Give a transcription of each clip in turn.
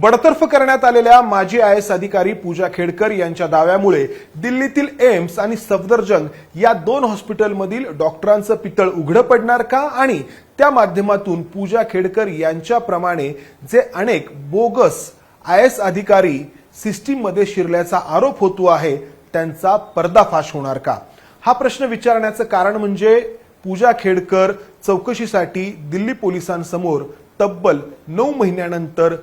बडतर्फ करण्यात आलेल्या माजी आय एस अधिकारी पूजा खेडकर यांच्या दाव्यामुळे दिल्लीतील एम्स आणि सफदरजंग या दोन हॉस्पिटलमधील डॉक्टरांचं पितळ उघडं पडणार का? आणि त्या माध्यमातून पूजा खेडकर यांच्याप्रमाणे जे अनेक बोगस आय एस अधिकारी सिस्टीममध्ये शिरल्याचा आरोप होतो आहे त्यांचा पर्दाफाश होणार का? हा प्रश्न विचारण्याचं कारण म्हणजे पूजा खेडकर चौकशीसाठी दिल्ली पोलिसांसमोर तब्बल नऊ महिन्यानंतर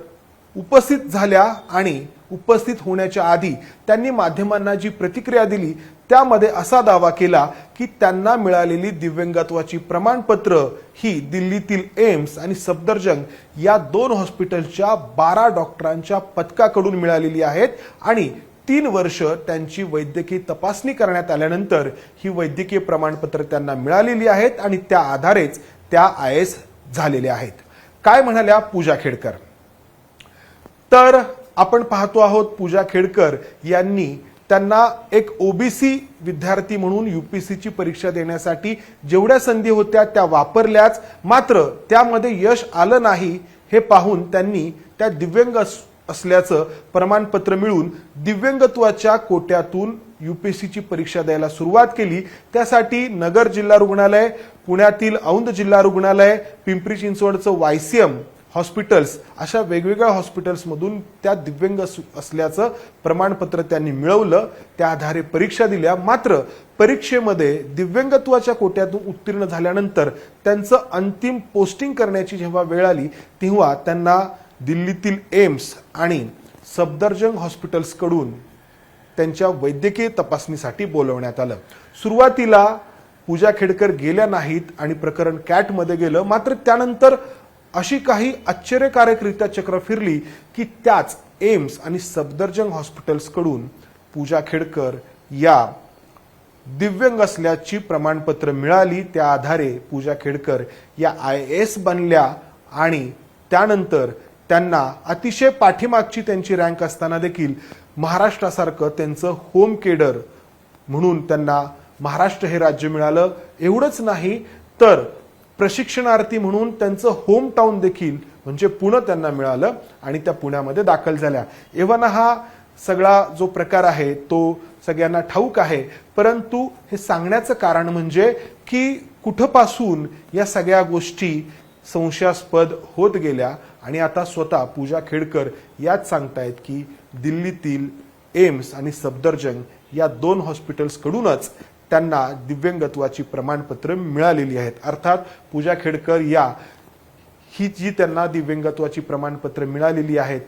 उपस्थित झाल्या आणि उपस्थित होण्याच्या आधी त्यांनी माध्यमांना जी प्रतिक्रिया दिली त्यामध्ये असा दावा केला की त्यांना मिळालेली दिव्यांगत्वाची प्रमाणपत्र ही दिल्लीतील एम्स आणि सफदरजंग या दोन हॉस्पिटलच्या बारा डॉक्टरांच्या पथकाकडून मिळालेली आहेत आणि तीन वर्ष त्यांची वैद्यकीय तपासणी करण्यात आल्यानंतर ही वैद्यकीय प्रमाणपत्र त्यांना मिळालेली आहेत आणि त्या आधारेच त्या आय एस झालेल्या आहेत. काय म्हणाल्या पूजा खेडकर? तर आपण पाहतो आहोत पूजा खेडकर यांनी त्यांना एक ओबीसी विद्यार्थी म्हणून युपीसीची परीक्षा देण्यासाठी जेवढ्या संधी होत्या त्या वापरल्याच. मात्र त्यामध्ये यश आलं नाही हे पाहून त्यांनी त्या दिव्यांग अस- असल्याचं प्रमाणपत्र मिळून दिव्यांगत्वाच्या कोट्यातून युपीएससीची परीक्षा द्यायला सुरुवात केली. त्यासाठी नगर जिल्हा रुग्णालय पुण्यातील औंध जिल्हा रुग्णालय पिंपरी चिंचवडचं वायसीएम हॉस्पिटल्स अशा वेगवेगळ्या हॉस्पिटल्समधून त्या दिव्यांग असल्याचं प्रमाणपत्र त्यांनी मिळवलं. त्या आधारे परीक्षा दिल्या. मात्र परीक्षेमध्ये दिव्यांगत्वाच्या कोट्यातून उत्तीर्ण झाल्यानंतर त्यांचं अंतिम पोस्टिंग करण्याची जेव्हा वेळ आली तेव्हा त्यांना दिल्लीतील एम्स आणि सफदरजंग हॉस्पिटल्सकडून त्यांच्या वैद्यकीय तपासणीसाठी बोलवण्यात आलं. सुरुवातीला पूजा खेडकर गेल्या नाहीत आणि प्रकरण कॅटमध्ये गेलं. मात्र त्यानंतर अशी काही आश्चर्यकारकरित्या चक्र फिरली की त्याच एम्स आणि सफदरजंग हॉस्पिटल्सकडून पूजा खेडकर या दिव्यांग असल्याची प्रमाणपत्र मिळाली. त्या आधारे पूजा खेडकर या आय एस बनल्या आणि त्यानंतर त्यांना अतिशय पाठीमागची त्यांची रँक असताना देखील महाराष्ट्रासारखं त्यांचं होम केडर म्हणून त्यांना महाराष्ट्र हे राज्य मिळालं. एवढंच नाही तर प्रशिक्षणार्थी म्हणून त्यांचं होम टाऊन देखील म्हणजे पुणे त्यांना मिळालं आणि त्या पुण्यामध्ये दाखल झाल्या. एव्हन हा सगळा जो प्रकार आहे तो सगळ्यांना ठाऊक आहे. परंतु हे सांगण्याचं कारण म्हणजे की कुठपासून या सगळ्या गोष्टी संशयास्पद होत गेल्या आणि आता स्वतः पूजा खेडकर याच सांगतायत की दिल्लीतील एम्स आणि सफदरजंग या दोन हॉस्पिटल्सकडूनच त्यांना दिव्यांगत्वाची प्रमाणपत्र मिळालेली आहेत. अर्थात पूजा खेडकर या ही जी त्यांना दिव्यांगत्वाची प्रमाणपत्र मिळालेली आहेत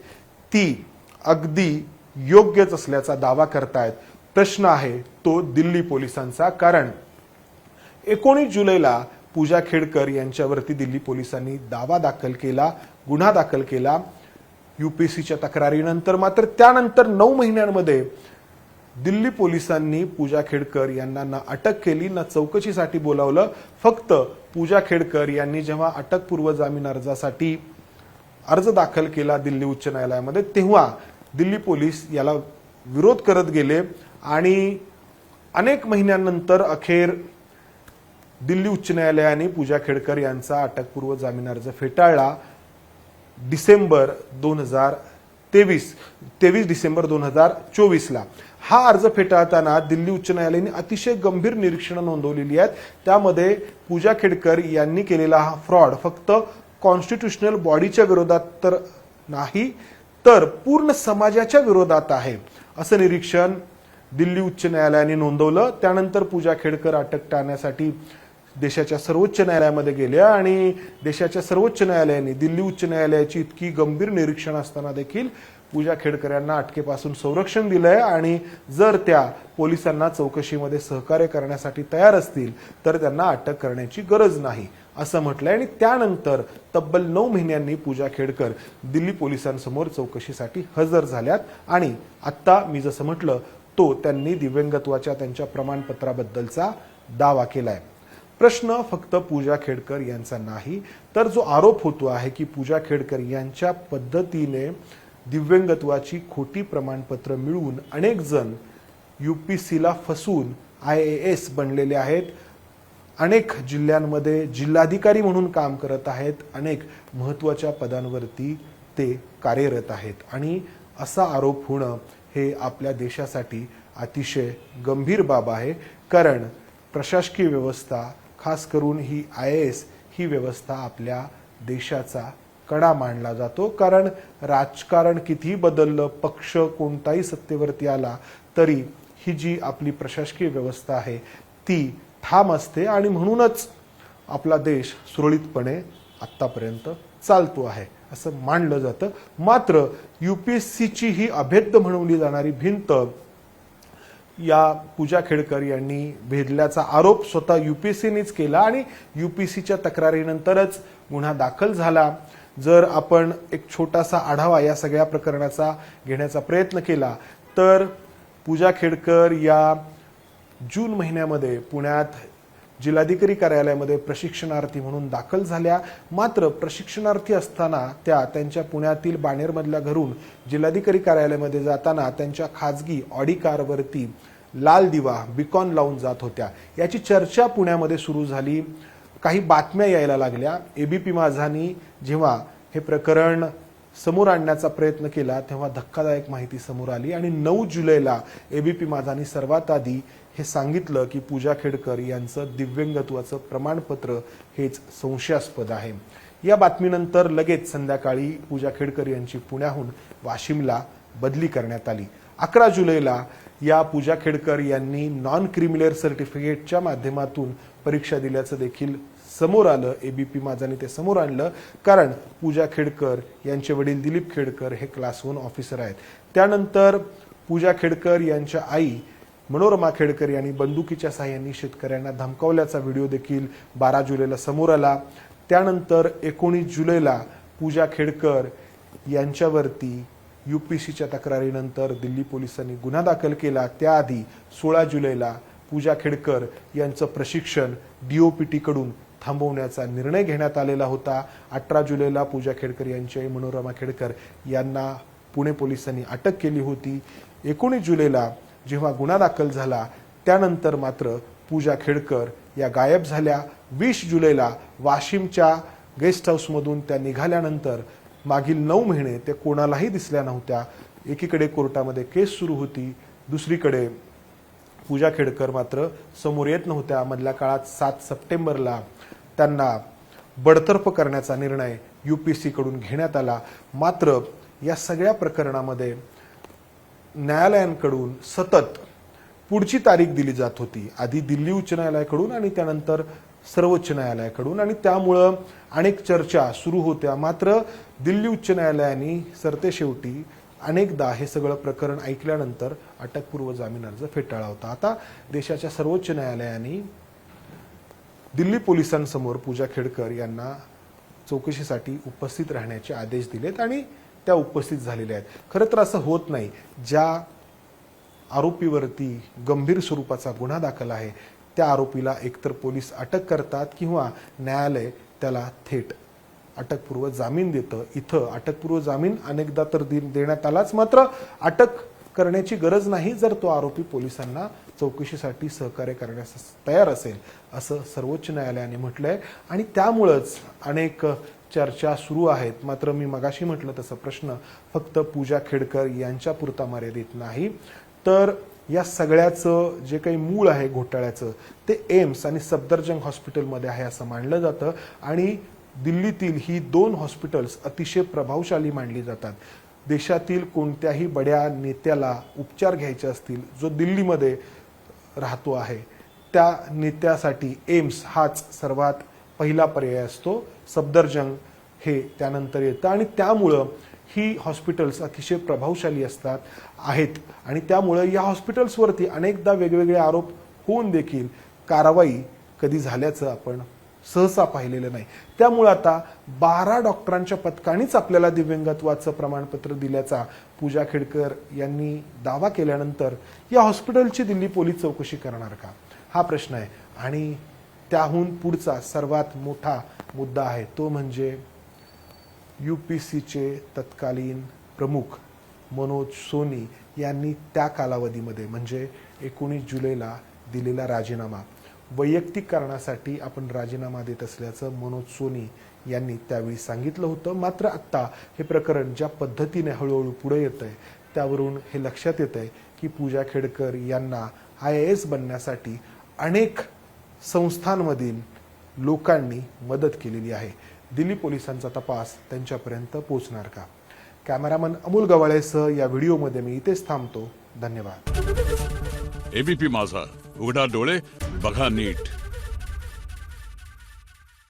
ती अगदी योग्यच असल्याचा दावा करतायत. प्रश्न आहे तो दिल्ली पोलिसांचा कारण एकोणीस जुलैला पूजा खेडकर यांच्यावरती दिल्ली पोलिसांनी दावा दाखल केला गुन्हा दाखल केला. युपीएससीच्या तक्रारीनंतर मात्र त्यानंतर नऊ महिन्यांमध्ये दिल्ली पोलिसांनी पूजा खेडकर यांना ना अटक केली ना चौकशीसाठी बोलावलं. फक्त पूजा खेडकर यांनी जेव्हा अटकपूर्व जामीन अर्जासाठी अर्ज दाखल केला दिल्ली उच्च न्यायालयामध्ये तेव्हा दिल्ली पोलीस याला विरोध करत गेले आणि अनेक महिन्यानंतर अखेर दिल्ली उच्च न्यायालयाने पूजा खेडकर यांचा अटकपूर्व जामीन अर्ज फेटाळला. डिसेंबर दोन हजार तेवीस तेवीस डिसेंबर दोन हजार चोवीसला. हा अर्ज फेटाळताना दिल्ली उच्च न्यायालयाने अतिशय गंभीर निरीक्षणं नोंदवलेली आहेत. त्यामध्ये पूजा खेडकर यांनी केलेला हा फ्रॉड फक्त कॉन्स्टिट्युशनल बॉडीच्या विरोधात तर नाही तर पूर्ण समाजाच्या विरोधात आहे असं निरीक्षण दिल्ली उच्च न्यायालयाने नोंदवलं. त्यानंतर पूजा खेडकर अटक टाळण्यासाठी देशाच्या सर्वोच्च न्यायालयामध्ये गेल्या आणि देशाच्या सर्वोच्च न्यायालयाने दिल्ली उच्च न्यायालयाची इतकी गंभीर निरीक्षण असताना देखील पूजा खेडकर यांना अटकेपासून संरक्षण दिलंय आणि जर त्या पोलिसांना चौकशीमध्ये सहकार्य करण्यासाठी तयार असतील तर त्यांना अटक करण्याची गरज नाही असं म्हटलंय. आणि त्यानंतर तब्बल नऊ महिन्यांनी पूजा खेडकर दिल्ली पोलिसांसमोर चौकशीसाठी हजर झाल्यात आणि आत्ता मी जसं म्हटलं तो त्यांनी दिव्यांगत्वाच्या त्यांच्या प्रमाणपत्राबद्दलचा दावा केलाय. प्रश्न फक्त पूजा खेडकर यांचा नाही तर जो आरोप होतो आहे की पूजा खेडकर यांच्या पद्धतीने दिव्यांगत्वाची खोटी प्रमाणपत्र मिळवून अनेक जण युपीसीला फसून आय ए एस बनलेले आहेत. अनेक जिल्ह्यांमध्ये जिल्हाधिकारी म्हणून काम करत आहेत. अनेक महत्त्वाच्या पदांवरती ते कार्यरत आहेत. आणि असा आरोप होणं हे आपल्या देशासाठी अतिशय गंभीर बाब आहे. कारण प्रशासकीय व्यवस्था खास करून ही आय एस ही व्यवस्था आपल्या देशाचा कडा मानला जातो. कारण राजकारण कितीही बदललं पक्ष कोणताही सत्तेवरती आला तरी ही जी आपली प्रशासकीय व्यवस्था आहे ती ठाम असते आणि म्हणूनच आपला देश सुरळीतपणे आत्तापर्यंत चालतो आहे असं मानलं जातं. मात्र यू पी एस सीची ही अभेद्य म्हणवली जाणारी भिंत या पूजा खेडकर यांनी भेदल्याचा आरोप स्वतः युपीएससीनेच केला आणि युपीएससीच्या तक्रारीनंतरच गुन्हा दाखल झाला. जर आपण एक छोटासा आढावा या सगळ्या प्रकरणाचा घेण्याचा प्रयत्न केला तर पूजा खेडकर या जून महिन्यामध्ये पुण्यात जिल्हाधिकारी कार्यालयामध्ये प्रशिक्षणार्थी म्हणून दाखल झाल्या. मात्र प्रशिक्षणार्थी असताना त्या त्यांच्या पुण्यातील बाणेरमधल्या घरून जिल्हाधिकारी कार्यालयामध्ये जाताना त्यांच्या खाजगी ऑडी कारवरती लाल दिवा बिकॉन लावून जात होत्या. याची चर्चा पुण्यामध्ये सुरू झाली. काही बातम्या यायला लागल्या. एबीपी माझानी जेव्हा हे प्रकरण समोर आणण्याचा प्रयत्न केला तेव्हा धक्कादायक माहिती समोर आली आणि नऊ जुलैला एबीपी माझानी सर्वात आधी हे सांगितलं की पूजा खेडकर यांचं दिव्यंगत्वाचं प्रमाणपत्र हेच संशयास्पद आहे. या बातमीनंतर लगेच संध्याकाळी पूजा खेडकर यांची पुण्याहून वाशिमला बदली करण्यात आली. अकरा जुलैला या पूजा खेडकर यांनी नॉन क्रिमिलेअर सर्टिफिकेटच्या माध्यमातून परीक्षा दिल्याचं देखील समोर आलं. एबीपी माझाने ते समोर आणलं. कारण पूजा खेडकर यांचे वडील दिलीप खेडकर हे क्लास वन ऑफिसर आहेत. त्यानंतर पूजा खेडकर यांच्या आई मनोरमा खेडकर यांनी बंदुकीच्या साह्याने शेतकऱ्यांना धमकावल्याचा व्हिडिओ देखील बारा जुलैला समोर आला. त्यानंतर एकोणीस जुलैला पूजा खेडकर यांच्यावरती युपीसीच्या तक्रारीनंतर दिल्ली पोलिसांनी गुन्हा दाखल केला. त्याआधी सोळा जुलैला पूजा खेडकर यांचं प्रशिक्षण डीओपीटीकडून थांबवण्याचा निर्णय घेण्यात आलेला होता. अठरा जुलैला पूजा खेडकर यांची आई मनोरमा खेडकर यांना पुणे पोलिसांनी अटक केली होती. एकोणीस जुलैला जेव्हा गुन्हा दाखल झाला त्यानंतर मात्र पूजा खेडकर या गायब झाल्या. वीस जुलैला वाशिमच्या गेस्ट हाऊसमधून त्या निघाल्यानंतर मागील नऊ महिने ते कोणालाही दिसल्या नव्हत्या. एकीकडे कोर्टामध्ये केस सुरू होती दुसरीकडे पूजा खेडकर मात्र समोर येत नव्हत्या. मधल्या काळात सात सप्टेंबरला त्यांना बडतर्फ करण्याचा निर्णय युपीसी सीकडून घेण्यात आला. मात्र या सगळ्या प्रकरणामध्ये न्यायालयांकडून सतत पुढची तारीख दिली जात होती. आधी दिल्ली उच्च न्यायालयाकडून आणि त्यानंतर सर्वोच्च न्यायालयाकडून. आणि त्यामुळं अनेक चर्चा सुरू होत्या. मात्र दिल्ली उच्च न्यायालयाने सरतेशेवटी अनेकदा हे सगळं प्रकरण ऐकल्यानंतर अटकपूर्व जामीन अर्ज फेटाळला होता. आता देशाच्या सर्वोच्च न्यायालयाने दिल्ली पोलिसांसमोर पूजा खेडकर यांना चौकशीसाठी उपस्थित राहण्याचे आदेश दिलेत. आणि त्या उपस्थित झालेल्या आहेत. खरं तर असं होत नाही. ज्या आरोपीवरती गंभीर स्वरूपाचा गुन्हा दाखल आहे त्या आरोपीला एकतर पोलीस अटक करतात किंवा न्यायालय त्याला थेट अटकपूर्व जामीन देतं. इथं अटकपूर्व जामीन अनेकदा तर दे- देण्यात आलाच. मात्र अटक करण्याची गरज नाही जर तो आरोपी पोलिसांना चौकशीसाठी सहकार्य करण्यास तयार असेल असं सर्वोच्च न्यायालयाने म्हटलंय. आणि त्यामुळंच अनेक चर्चा सुरू आहेत. मात्र मी मगाशी म्हटलं तसं प्रश्न फक्त पूजा खेडकर यांच्या पुरता मर्यादित नाही. तर या सगळ्याचं जे काही मूळ आहे घोटाळ्याचं ते एम्स आणि सफदरजंग हॉस्पिटलमध्ये आहे असं मानलं जातं. आणि दिल्लीतील ही दोन हॉस्पिटल्स अतिशय प्रभावशाली मानली जातात. देशातील कोणत्याही बड्या नेत्याला उपचार घ्यायचे असतील जो दिल्लीमध्ये राहतो आहे त्या नेत्यासाठी एम्स हाच सर्वात पहिला पर्याय असतो. सफदरजंग हे त्यानंतर येतं. आणि त्यामुळं ही हॉस्पिटल्स अतिशय प्रभावशाली असतात आहेत. आणि त्यामुळं या हॉस्पिटल्सवरती अनेकदा वेगवेगळे आरोप होऊन देखील कारवाई कधी झाल्याचं आपण सहसा पाहिलेलं नाही. त्यामुळं आता बारा डॉक्टरांच्या पथकानेच आपल्याला दिव्यंगत्वाचं प्रमाणपत्र दिल्याचा पूजा खेडकर यांनी दावा केल्यानंतर या हॉस्पिटलची दिल्ली पोलीस चौकशी करणार का? हा प्रश्न आहे. आणि त्याहून पुढचा सर्वात मोठा मुद्दा आहे. तो म्हणजे यू पी सीचे तत्कालीन प्रमुख मनोज सोनी यांनी त्या कालावधीमध्ये म्हणजे एकोणीस जुलैला दिलेला राजीनामा वैयक्तिक कारणासाठी आपण राजीनामा देत असल्याचं मनोज सोनी यांनी त्यावेळी सांगितलं होतं. मात्र आत्ता हे प्रकरण ज्या पद्धतीने हळूहळू पुढे येत आहे त्यावरून हे लक्षात येत आहे की पूजा खेडकर यांना आय ए एस बनण्यासाठी अनेक संस्थांमधील लोकांनी मदत केलेली आहे. दिल्ली पोलिसांचा तपास त्यांच्यापर्यंत पोहोचणार का? कॅमेरामन अमोल गवाळेसह या व्हिडिओमध्ये मी इथेच थांबतो. धन्यवाद. एबीपी माझा. उघडा डोळे बघा नीट.